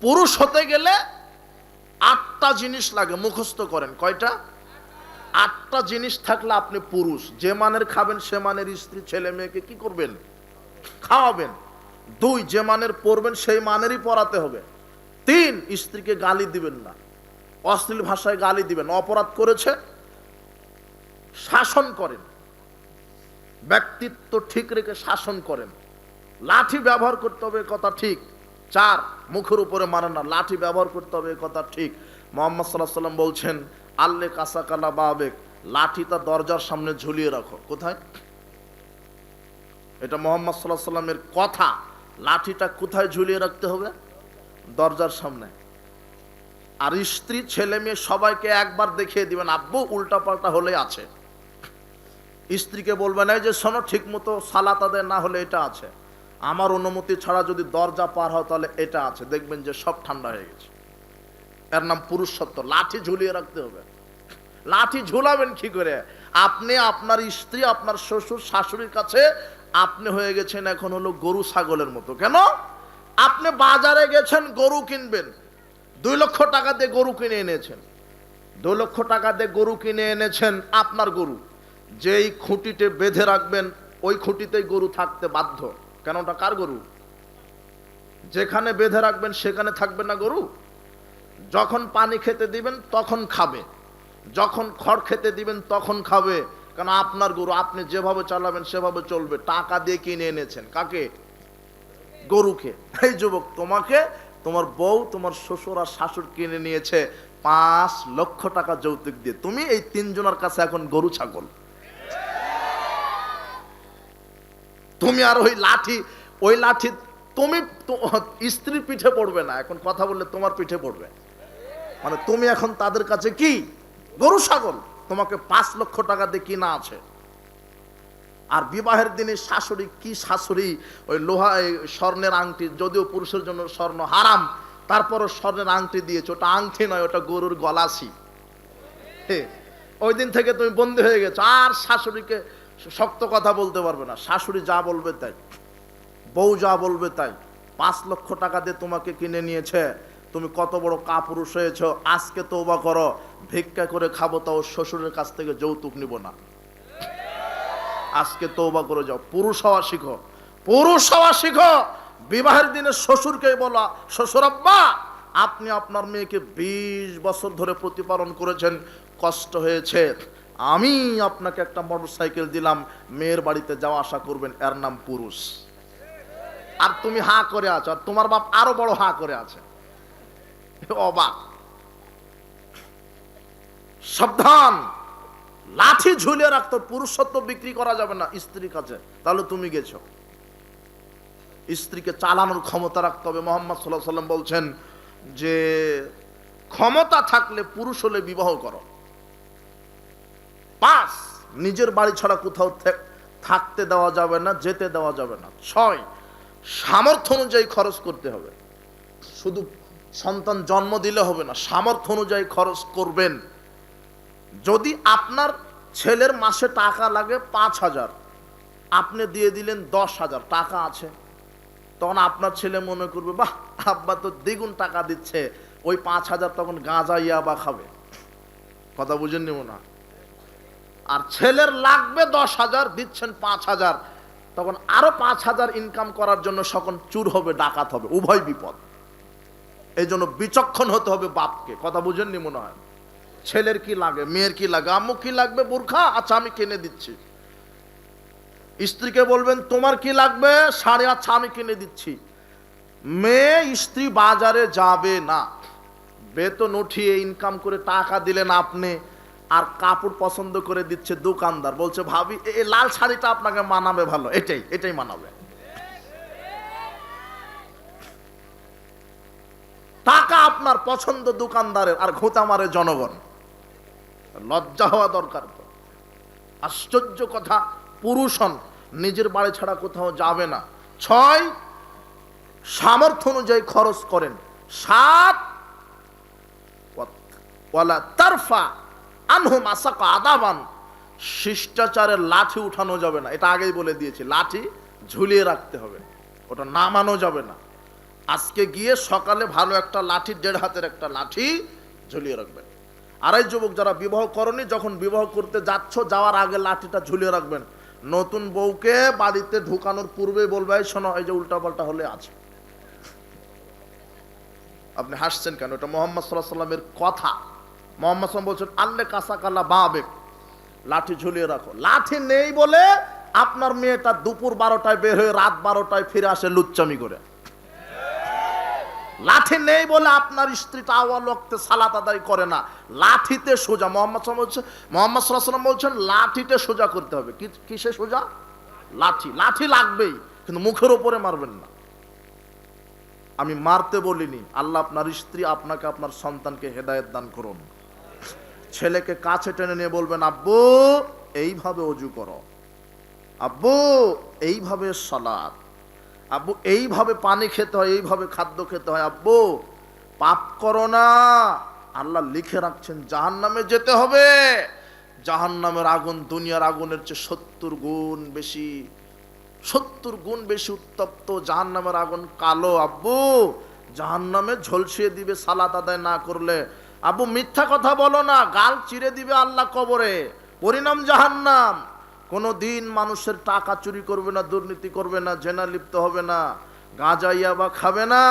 পুরুষ হতে গেলে আটটা জিনিস লাগে, মুখস্থ করেন। কয়টা? আটটা জিনিস থাকলে আপনি পুরুষ। যে মানের খাবেন, সে মানের স্ত্রী, ছেলে, মেয়েকে কি করবেন? খাওয়াবেন। দুই, যে মানের পড়বেন সেই মানেরই পড়াতে হবে। তিন, স্ত্রীকে গালি দিবেন না। অশ্লীল ভাষায় গালি দিবেন। অপরাধ করেছে, শাসন করেন। ব্যক্তিত্ব ঠিক রেখে শাসন করেন। লাঠি ব্যবহার করতে হবে কথা ঠিক। চার মুখের উপরে মানে না, লাঠি ব্যবহার করতে হবে কথা ঠিক। মোহাম্মদ সাল্লাহ সাল্লাম বলছেন, আল্লে কাসা কালা বাবেক, লাঠিটা দরজার সামনে ঝুলিয়ে রাখো। কোথায়? এটা মোহাম্মদ সাল্লাহ সাল্লামের কথা। লাঠিটা কোথায় ঝুলিয়ে রাখতে হবে? দরজার সামনে। আর স্ত্রী, ছেলে, মেয়ে সবাইকে একবার দেখিয়ে দিবেন, আব্বু উল্টা পাল্টা হলে আছে। স্ত্রীকে বলবেন না যে শোনো ঠিক মতো সালা তাদের না হলে এটা আছে। আমার অনুমতি ছাড়া যদি দরজা পার হয় তাহলে এটা আছে। দেখবেন যে সব ঠান্ডা হয়ে গেছে। এর নাম পুরুষত্ব লাঠি ঝুলিয়ে রাখতে হবে। লাঠি ঝুলাবেন কি করে? আপনি আপনার স্ত্রী, আপনার শ্বশুর, শাশুড়ির কাছে আপনি হয়ে গেছেন এখন হলো গরু ছাগলের মতো। কেন? আপনি বাজারে গেছেন, গরু কিনবেন। দুই লক্ষ টাকা দিয়ে গরু কিনে এনেছেন। দুই লক্ষ টাকা দিয়ে গরু কিনে এনেছেন আপনার গরু। যেই খুঁটিতে বেঁধে রাখবেন, ওই খুঁটিতেই গরু থাকতে বাধ্য। কেন ওটা কার গরু? যেখানে বেঁধে রাখবেন, সেখানে থাকবে না গরু? যখন পানি খেতে দিবেন, তখন খাবে। যখন খড় খেতে দিবেন, তখন খাবে। কারণ আপনার গরু, আপনি যেভাবে চালাবেন, সেভাবে চলবে। টাকা দিয়ে কিনে এনেছেন। কাকে? গরুকে। এই যুবক, তোমাকে তোমার বউ, তোমার শ্বশুর আর শাশুড় কিনে নিয়েছে পাঁচ লক্ষ টাকা যৌতুক দিয়ে। তুমি এই তিনজনের কাছে এখন গরু, ছাগল। তুমি আর ওই লাঠি ওই লাঠি তুমি স্ত্রীর পিঠে পড়বে না। এখন কথা বললে তোমার পিঠে পড়বে। মানে তুমি এখন তাদের কাছে কি? গরু, ছাগল। তোমাকে পাঁচ লক্ষ টাকা দিয়ে কিনা আছে। আর বিবাহের দিনে শাশুড়ি কি শাশুড়ি? ওই লোহা স্বর্ণের আংটি, যদিও পুরুষের জন্য স্বর্ণ হারাম, তারপরও স্বর্ণের আংটি দিয়েছে। ওটা আংটি নয়, ওটা গরুর গলাসি ওই দিন থেকে তুমি বন্দী হয়ে গেছো। আর শাশুড়িকে শক্ত কথা বলতে পারবে না। শাশুড়ি যা বলবে তাই। বউ যা বলবে তাই। পাঁচ লক্ষ টাকা দিয়ে তোমাকে কিনে নিয়েছে। তুমি কত বড় কাপুরুষ হয়েছ। আজকে তৌবা করো। ভিক্ষা করে খাব তাও শ্বশুরের কাছ থেকে যৌতুক নিব না। আজকে তৌবা করে যাও। পুরুষ হওয়া শিখো। পুরুষ হওয়া শিখো। বিবাহের দিনে শ্বশুরকে বলা, শ্বশুর আব্বা, আপনি আপনার মেয়েকে বিশ বছর ধরে প্রতিপালন করেছেন। কষ্ট হয়েছে। আমি আপনাকে একটা মোটর সাইকেল দিলাম, মেয়ের বাড়িতে যাওয়া আসা করবেন, এর নাম পুরুষ। আর তুমি হা করে আছো, আর তোমার বাপ আরও বড় হা করে আছে। অবাক। সাবধান। লাঠি ঝুলিয়ে রাখতো পুরুষত্ব বিক্রি করা যাবে না, স্ত্রীর কাছে। তাহলে তুমি গেছো। স্ত্রীকে চালানোর ক্ষমতা রাখতে হবে। মোহাম্মদ সাল্লাহ সাল্লাম বলছেন যে, ক্ষমতা থাকলে পুরুষ হলে বিবাহ করো। পাঁচ নিজের বাড়ি ছাড়া কোথাও থাকতে দেওয়া যাবে না, যেতে দেওয়া যাবে না। ছয়, সামর্থ্য অনুযায়ী খরচ করতে হবে। শুধু সন্তান জন্ম দিলে হবে না, সামর্থ্য অনুযায়ী খরচ করবেন। যদি আপনার ছেলের মাসে টাকা লাগে পাঁচ হাজার, আপনি দিয়ে দিলেন দশ হাজার, টাকা আছে। তখন আপনার ছেলে মনে করবে, বাহ, আব্বা তো দ্বিগুণ টাকা দিচ্ছে। ওই পাঁচ হাজার তখন গাঁজা ইয়াবা খাবে। কথা বুঝেননি মনে হয়? আর ছেলের লাগবে দশ হাজার, দিচ্ছেন পাঁচ হাজার। তখন আরও পাঁচ হাজার ইনকাম করার জন্য সকল চুর হবে, ডাকাত হবে, উভয় বিপদ। এই জন্য বিচক্ষণ হতে হবে বাপকে। কথা বুঝেননি মনে হয়? ছেলের কি লাগে, মেয়ের কি লাগে আম্মু কি লাগবে বোরখা আচ্ছা আমি কিনে দিচ্ছি। স্ত্রীকে বলবেন, তোমার কি লাগবে? সাড়ে আচ্ছা আমি কিনে দিচ্ছি। মেয়ে, স্ত্রী বাজারে যাবে না। বেতন উঠিয়ে ইনকাম করে টাকা দিলেন আপনি। আর কাপড় পছন্দ করে দিচ্ছে দোকানদার। বলছে, ভাবি, এ এ লাল শাড়িটা আপনাকে মানাবে ভালো। এটাই এটাই মানাবে। টাকা আপনার পছন্দ দোকানদারের আর ঘোতা মারে জনগণ। লজ্জা হওয়া দরকার। তো আশ্চর্য কথা পুরুষ নিজের বাড়ি ছাড়া কোথাও যাবে না। ছয়, সামর্থ্য অনুযায়ী খরচ করেন। সাত তারফা আদাবান। শিষ্টাচারের লাঠি উঠানো যাবে না। এটা আগেই বলে দিয়েছি, লাঠি ঝুলিয়ে রাখতে হবে। ওটা নামানো যাবে না। আজকে গিয়ে সকালে ভালো একটা লাঠি, দেড় হাতের একটা লাঠি ঝুলিয়ে রাখবেন। আর এই যুবক যারা বিবাহ করনি, যখন বিবাহ করতে যাচ্ছ, যাওয়ার আগে লাঠিটা ঝুলিয়ে রাখবেন। নতুন বউকে বাড়িতে ঢুকানোর পূর্বে বলবে, "এই শোনো, এই যে উল্টাপাল্টা হলে আছে। আপনি হাসছেন কেন? এটা মোহাম্মদ সাল্লাহ সাল্লামের কথা। মোহাম্মদ বলছেন, আল্লে কাসা কাল্লা বাবেক। লাঠি ঝুলিয়ে রাখো। লাঠি নেই বলে আপনার মেয়েটা দুপুর বারোটায় বের হয়ে রাত বারোটায় ফিরে আসে লুচ্চামি করে। লাঠি নেই বলে আপনার স্ত্রীটা আওয়াল ওয়াক্তে সালাত আদায় করে না। লাঠিতে সোজা, মোহাম্মদ সাল্লাম বলছে মোহাম্মদ সাল্লাম বলছেন, লাঠিতে সোজা করতে হবে। কিসে সোজা? লাঠি। লাঠি লাগবেই, কিন্তু মুখের ওপরে মারবেন না। আমি মারতে বলিনি। আল্লাহ আপনার স্ত্রী আপনাকে, আপনার সন্তানকে হেদায়েত দান করুন। ছেলেকে কাছে টেনে নিয়ে বলবেন, আব্বু, এইভাবে অজু করো। আব্বু, এইভাবে সালাদ। আব্বু, এইভাবে পানি খেতে হয়, এইভাবে খাদ্য খেতে হয়। আব্বু, পাপ করো না। আল্লাহ লিখে রাখছেন জাহান নামে যেতে হবে। জাহান নামের আগুন দুনিয়ার আগুনের চেয়ে সত্তর গুণ বেশি। সত্তর গুণ বেশি উত্তপ্ত জাহান নামের আগুন কালো। আব্বু জাহান নামে ঝলসিয়ে দিবে সালাত আদায় না করলে আব্বু মিথ্যা কথা বলো না, গাল চিরে দিবে আল্লাহ কবরে। পরিণাম জাহান্নাম। কোনো দিন মানুষের টাকা চুরি করবে না, দুর্নীতি করবে না, জেনা লিপ্ত হবে না, গাঁজা, ইয়াবা খাবে না,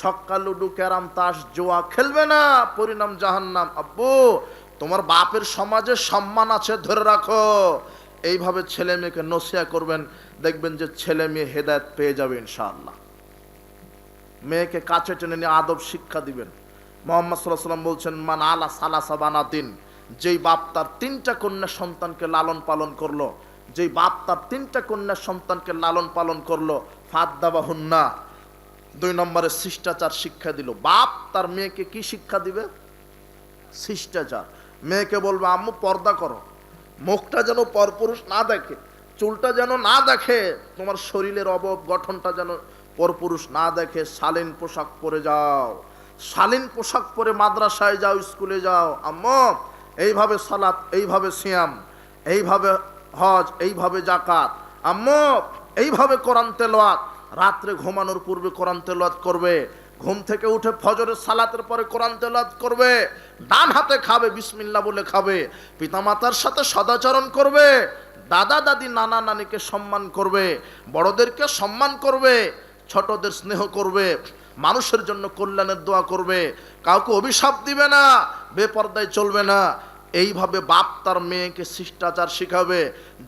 ছক্কা, লুডু, ক্যারাম, তাস, জোয়া খেলবে না, পরিণাম জাহান্নাম। আব্বু, তোমার বাপের সমাজে সম্মান আছে, ধরে রাখো। এইভাবে ছেলে মেয়েকে নসিয়া করবেন, দেখবেন যে ছেলে মেয়ে হেদায়ত পেয়ে যাবে ইনশাআল্লাহ। মেয়েকে কাছে টেনে নিয়ে আদব শিক্ষা দিবেন। মোহাম্মদ সাল্লাহ সাল্লাম বলছেন, মান আলা সালাসা বানাতিন যেই বাপ তার তিনটা কন্যা সন্তানকে লালন পালন করল, যেই বাপ তার তিনটা কন্যা সন্তানকে লালন পালন করল ফাদ দাবা হুন্না দুই নম্বরে শিষ্টাচার শিক্ষা দিল। বাপ তার মেয়েকে কি শিক্ষা দিবে? শিষ্টাচার। মেয়েকে বলবে, আম্মু, পর্দা করো। মুখটা যেন পরপুরুষ না দেখে, চুলটা যেন না দেখে, তোমার শরীরের অবব গঠনটা যেন পরপুরুষ না দেখে, শালীন পোশাক পরে যাও। শালীন পোশাক পরে মাদ্রাসায় যাও, স্কুলে যাও। আম্মু, এইভাবে সালাত, এইভাবে সিয়াম, এইভাবে হজ, এইভাবে জাকাত আম্মু, এইভাবে কোরআন তেলোয়াত রাত্রে ঘুমানোর পূর্বে কোরআন তেলোয়াত করবে। ঘুম থেকে উঠে ফজরের সালাতের পরে কোরআন তেলাত করবে। ডান হাতে খাবে বিসমিল্লা বলে খাবে। পিতামাতার সাথে সদাচরণ করবে। দাদা, দাদি, নানা, নানিকে সম্মান করবে। বড়দেরকে সম্মান করবে। ছোটদের স্নেহ করবে। মানুষের জন্য কল্যাণের দোয়া করবে। কাউকে অভিশাপ দিবে না, বেপর্দায় চলবে না। এইভাবে বাপ তার মেয়েকে শিষ্টাচার শিখাবে।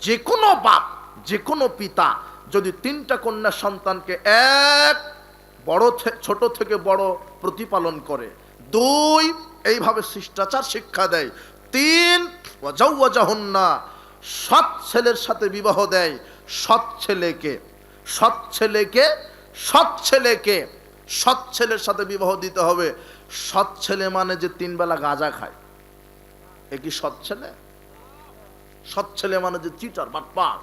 যে কোনো বাপ যে কোনো পিতা যদি তিনটা কন্যা সন্তানকে এক বড় ছোট থেকে বড় প্রতিপালন করে, দুই এইভাবে শিষ্টাচার শিক্ষা দেয়, তিন ওয়াজাউওয়াজাহুন্না সৎ ছেলের সাথে বিবাহ দেয়, সৎ ছেলেকে সৎ ছেলেকে সৎ ছেলেকে। সৎ ছেলের সাথে বিবাহ দিতে হবে। সৎ ছেলে মানে যে তিন বেলা গাঁজা খায়। এ কি সৎ ছেলে? সৎ ছেলে মানে যে চিটার বাটপার।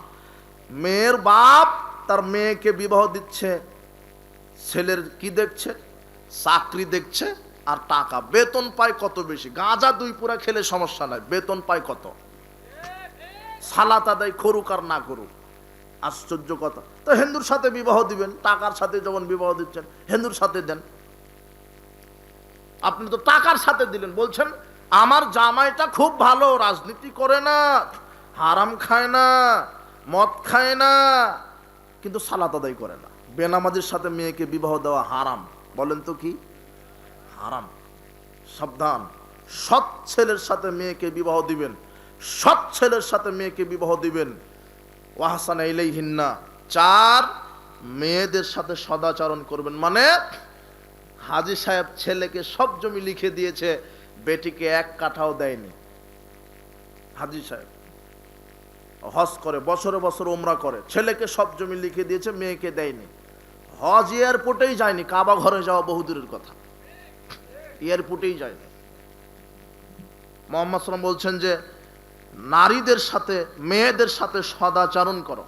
মেয়ের বাপ তার মেয়েকে বিবাহ দিচ্ছে, ছেলের কি দেখছে? চাকরি দেখছে, আর টাকা। বেতন পায় কত বেশি? গাঁজা দুই পুরা খেলে সমস্যা নাই। বেতন পায় কত? সালাত আদায় করুক আর না করুক। আশ্চর্য কথা। তো হিন্দুর সাথে বিবাহ দিবেন, টাকার সাথে যেমন বিবাহ দিচ্ছেন, হিন্দুর সাথে দেন। আপনি তো টাকার সাথে দিলেন, বলছেন, আমার জামাইটা খুব ভালো, রাজনীতি করে না, হারাম খায় না, মদ খায় না, কিন্তু সালাত আদায় করে না। বেনামাজির সাথে মেয়েকে বিবাহ দেওয়া হারাম। বলেন তো কি? হারাম। সাবধান। সৎ ছেলের সাথে মেয়েকে বিবাহ দিবেন, সৎ ছেলের সাথে মেয়েকে বিবাহ দিবেন। ওয়াহাসান ইলাইহিন্না। চার মেয়েদের সাথে সদাচরণ করবেন। মানে হাজি সাহেব ছেলেকে সব জমি লিখে দিয়েছে, বেটিকে এক কাঠাও দেয়নি। হাজি সাহেব হজ করে, বছরে বছর ওমরা করে, ছেলেকে সব জমি লিখে দিয়েছে, মেয়েকে দেয়নি। হজ এয়ারপোর্টেই যায়নি, কাবা ঘরে যাওয়া বহুদূরের কথা। এয়ারপোর্টেই যায়নি। মোহাম্মদ সাল্লাম বলছেন যে নারীদের সাথে, মেয়েদের সাথে সদাচারণ করো।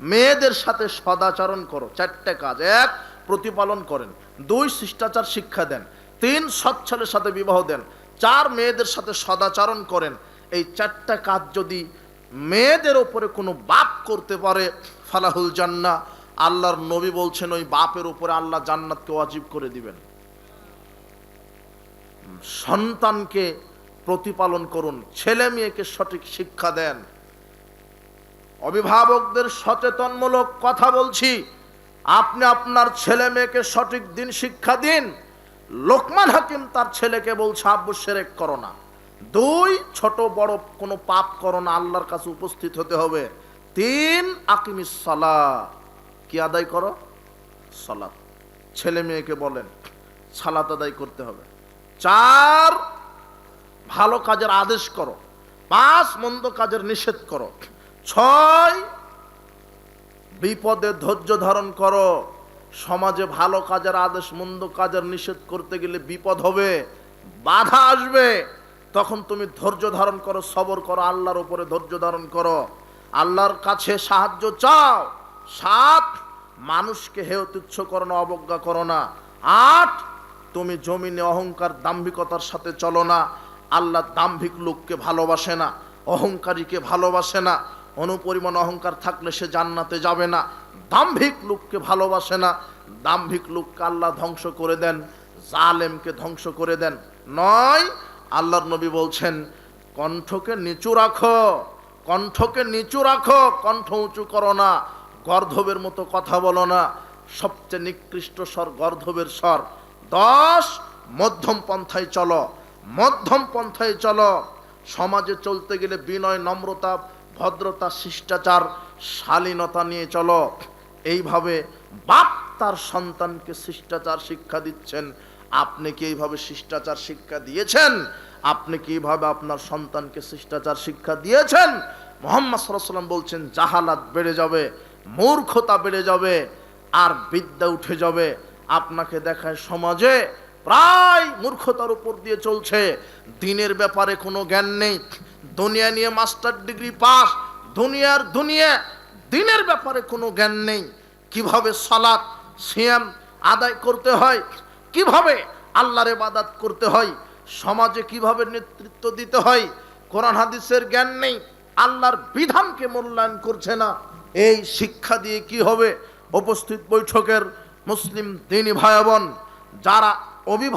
মেয়েদের সাথে সদাচরণ করো। চারটে কাজ। এক, প্রতিপালন করেন। দুই, শিষ্টাচার শিক্ষা দেন। তিন, সৎ ছেলের সাথে বিবাহ দেন। চার, মেয়েদের সাথে সদাচরণ করেন। এই চারটা কাজ যদি মেয়েদের ওপরে কোনো বাপ করতে পারে, ফালাহুল জান্না আল্লাহর নবী বলছেন, ওই বাপের উপরে আল্লাহ জান্নাতকে ওয়াজিব করে দিবেন। সন্তানকে প্রতিপালন করুন। ছেলে মেয়েকে সঠিক শিক্ষা দেন। অভিভাবকদের সচেতনমূলক কথা বলছি। আপনি আপনার ছেলে মেয়েকে সঠিক দিন শিক্ষা দিন। লোকমান হাকিম তার ছেলেকে বলছে, আব্বু, সেরেক করো না। দুই, ছোট বড় কোনো পাপ করো না, আল্লাহর কাছে উপস্থিত হতে হবে। তিন আকিমিস সালা কি আদায় করো? সালাত। ছেলে মেয়েকে বলেন, সালাত আদায় করতে হবে। চার ভালো কাজের আদেশ করো। পাঁচ মন্দ কাজের নিষেধ করো। ছয়, বিপদে ধৈর্য ধারণ করো। সমাজে ভালো কাজের আদেশ, মন্দ কাজের নিষেধ করতে গেলে বিপদ হবে, বাধা আসবে। তখন তুমি ধৈর্য ধারণ করো, সবর করো, আল্লাহর উপরে ধৈর্য ধারণ করো। আল্লাহর কাছে সাহায্য চাও। সাত, মানুষকে হেয় তুচ্ছ করো না, অবজ্ঞা করো না। আট, তুমি জমিনে অহংকার, দাম্ভিকতার সাথে চলো না। আল্লাহ দাম্ভিক লোককে ভালোবাসে না, অহংকারীকে ভালোবাসে না, অনুপরিমাণ অহংকার থাকলে সে জান্নাতে যাবে না, দাম্ভিক লোককে ভালোবাসে না, দাম্ভিক লোককে আল্লাহ ধ্বংস করে দেন, জালেমকে ধ্বংস করে দেন। নয়, আল্লাহর নবী বলছেন, কণ্ঠকে নিচু রাখো, কণ্ঠকে নিচু রাখো, কণ্ঠ উঁচু করো না, গর্ধবের মতো কথা বলো না, সবচেয়ে নিকৃষ্ট স্বর গর্ধবের স্বর। দশ, মধ্যম পন্থায় চলো মধ্যম পন্থায় চলো। সমাজে চলতে গেলে বিনয়, নম্রতা, ভদ্রতা, শিষ্টাচার, শালীনতা নিয়ে চলো। এইভাবে বাপ তার সন্তানকে শিষ্টাচার শিক্ষা দিচ্ছেন। আপনি কি এইভাবে শিষ্টাচার শিক্ষা দিয়েছেন? আপনি কি এইভাবে আপনার সন্তানকে শিষ্টাচার শিক্ষা দিয়েছেন? মোহাম্মদ সাল্লাম বলছেন, জাহালাত বেড়ে যাবে, মূর্খতা বেড়ে যাবে, আর বিদ্যা উঠে যাবে। আপনাকে দেখায় সমাজে প্রায় মূর্খতার উপর দিয়ে চলছে। দিনের ব্যাপারে কোনো জ্ঞান নেই। দুনিয়া নিয়ে মাস্টার ডিগ্রি পাস, দুনিয়ার দুনিয়া, দিনের ব্যাপারে কোনো জ্ঞান নেই। কীভাবে সালাত, সিয়াম আদায় করতে হয়? কীভাবে আল্লাহর ইবাদত করতে হয়? সমাজে কীভাবে নেতৃত্ব দিতে হয়? কোরআন হাদিসের জ্ঞান নেই। আল্লাহর বিধানকে মূল্যায়ন করছে না। এই শিক্ষা দিয়ে কি হবে? উপস্থিত বৈঠকের মুসলিম দিনী ভাই বোন, যারা O bir